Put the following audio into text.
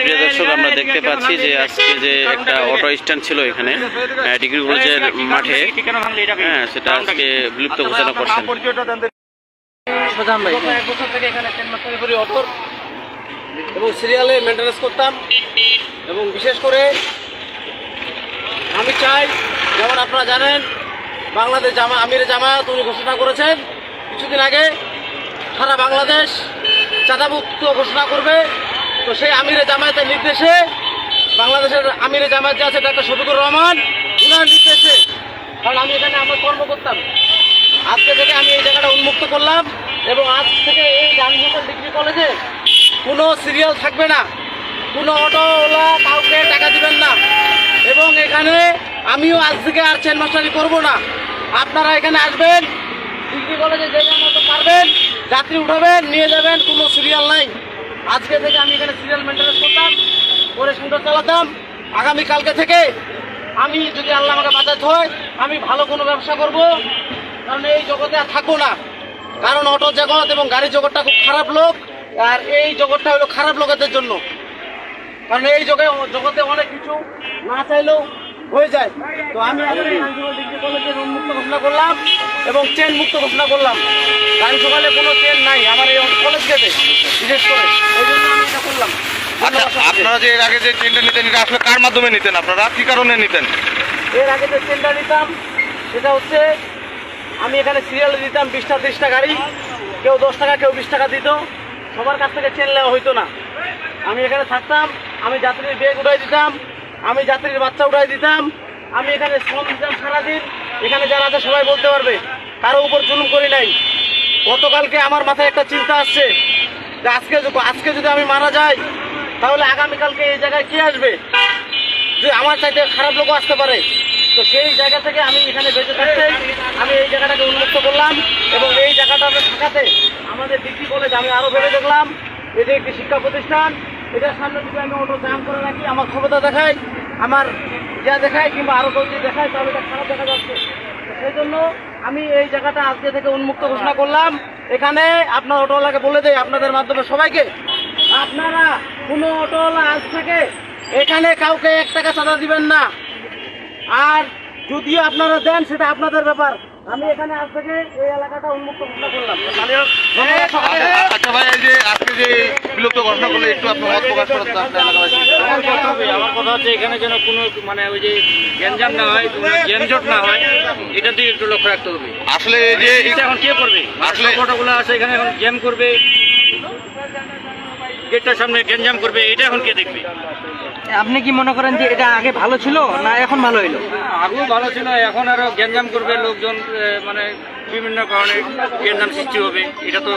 প্রিয় দর্শক, আমরা দেখতে পাচ্ছি যে আজকে যে একটা অটো স্ট্যান্ড ছিল এখানে ডিগ্রি কলেজের মাঠে। হ্যাঁ সেটা আজকে বিলুপ্ত ঘোষণা করছেন। এবং সিরিয়ালে মেনটেন্যান্স করতাম। এবং বিশেষ করে আমি চাই, যেমন আপনারা জানেন, বাংলাদেশ জামা আমির জামায়াত উনি ঘোষণা করেছেন, কিছুদিন আগে সারা বাংলাদেশ চাঁদামুক্ত ঘোষণা করবে। তো সেই আমিরে জামায়াতের নির্দেশে বাংলাদেশের আমিরে জামায়াত যে আছে, ডাক্তার শফিকুর রহমান, উনার নির্দেশে, কারণ আমি এখানে আমার কর্ম করতাম। আজকে থেকে আমি এই জায়গাটা উন্মুক্ত করলাম এবং আজ থেকে এই গান্ধীনগর ডিগ্রি কলেজে কোনো সিরিয়াল থাকবে না। কোনো অটোওয়ালা কাউকে টাকা দিবেন না। এবং এখানে আমিও আজ থেকে আর চেন মাস্টারি করব না। আপনারা এখানে আসবেন, ডিগ্রি কলেজে যে মতো পারবেন যাত্রী উঠাবেন, নিয়ে যাবেন, কোনো সিরিয়াল নাই। আজকে থেকে আমি এখানে সিরিয়াল মেনটেন্স করতাম, করে সুন্দর চালাতাম। আগামী কালকে থেকে আমি যদি আল্লাহ আমাকে বাঁচাতে হয়, আমি ভালো কোনো ব্যবসা করব। কারণ এই জগতে আর থাকব না। কারণ অটো জগৎ এবং গাড়ি জগৎটা খুব খারাপ লোক, আর এই জগৎটা হলো খারাপ লোকেদের জন্য। কারণ এই জগে জগতে অনেক কিছু না চাইলেও হয়ে যায়। তো আমি কলেজের উন্মুক্ত ঘোষণা করলাম এবং চেন মুক্ত ঘোষণা করলাম। গাড়ি সকালে কোনো চেন নাই আমার এই কলেজ গেটে বিশেষ করে। এই জন্য আমি এটা করলাম। আচ্ছা আপনারা যে এর আগে যে ট্রেনটা নিতেন এটা আসলে কার মাধ্যমে নিতেন আপনারা? কি কারণে নিতেন? এর আগে যে চেনটা নিতাম সেটা হচ্ছে আমি এখানে সিরিয়ালে দিতাম বিশটা ত্রিশটা গাড়ি। কেউ দশ টাকা কেউ বিশ টাকা দিত। সবার কাছ থেকে চেন নেওয়া হইতো না। আমি এখানে থাকতাম আমি যাত্রীর বেগ উঠাই দিতাম। আমি যাত্রীর বাচ্চা উঠাই দিতাম, আমি এখানে শ্রম দিতাম সারাদিন, এখানে যারা আছে সবাই বলতে পারবে, কারও উপর জুলুম করি নাই। গতকালকে আমার মাথায় একটা চিন্তা আসছে যে আজকে আজকে যদি আমি মারা যাই, তাহলে আগামীকালকে এই জায়গায় কে আসবে? যে আমার চাইতে খারাপ লোকও আসতে পারে। তো সেই জায়গা থেকে আমি এখানে বেঁচে থাকতে, আমি এই জায়গাটাকে উন্মুক্ত করলাম এবং এই জায়গাটাতে থাকাতে আমাদের ডিগ্রি কলেজ আমি আরও ভেবে দেখলাম। এটি একটি শিক্ষা প্রতিষ্ঠান। এটার সামনে যদি আমি অটো জাম করে রাখি, আমার ক্ষমতা দেখাই আমার যা দেখাই কিংবা আরও কেউ যদি দেখায়, তাহলে এটা খারাপ দেখা যাচ্ছে। সেই জন্য আমি এই জায়গাটা আজকে থেকে উন্মুক্ত ঘোষণা করলাম। এখানে আপনার অটোওয়ালাকে বলে দেয় আপনাদের মাধ্যমে সবাইকে, আপনারা কোনো অটোওয়ালা আজ থেকে এখানে কাউকে এক টাকা চাঁদা দিবেন না। আর যদিও আপনারা দেন, সেটা আপনাদের ব্যাপার। আমি এখানে আজ থেকে এই এলাকাটা উন্মুক্ত ঘোষণা করলাম। আচ্ছা ভাই এই যে আজকে যে বিলুপ্ত ঘোষণা করলে একটু আপনার মত প্রকাশ করেন তো আপনার এলাকাবাসী। আমার কথা হবে আমার কথা হচ্ছে এখানে যেন কোনো মানে ওই যে গ্যাঞ্জাম না হয় জ্যামজট না হয় এটা দিকে একটু লক্ষ্য রাখতে হবে। আসলে এই যে এটা এখন কে করবে? আসলে অটোগুলো আছে এখানে এখন জ্যাম করবে গেটটার সামনে গ্যাঞ্জাম করবে এটা এখন কে দেখবে? আপনি কি মনে করেন যে এটা আগে ভালো ছিল না এখন ভালো হইল? আগেও ভালো ছিল, এখন আরও গ্যাঞ্জাম করবে, লোকজন মানে বিভিন্ন কারণে গ্যাঞ্জাম সৃষ্টি হবে, এটা তো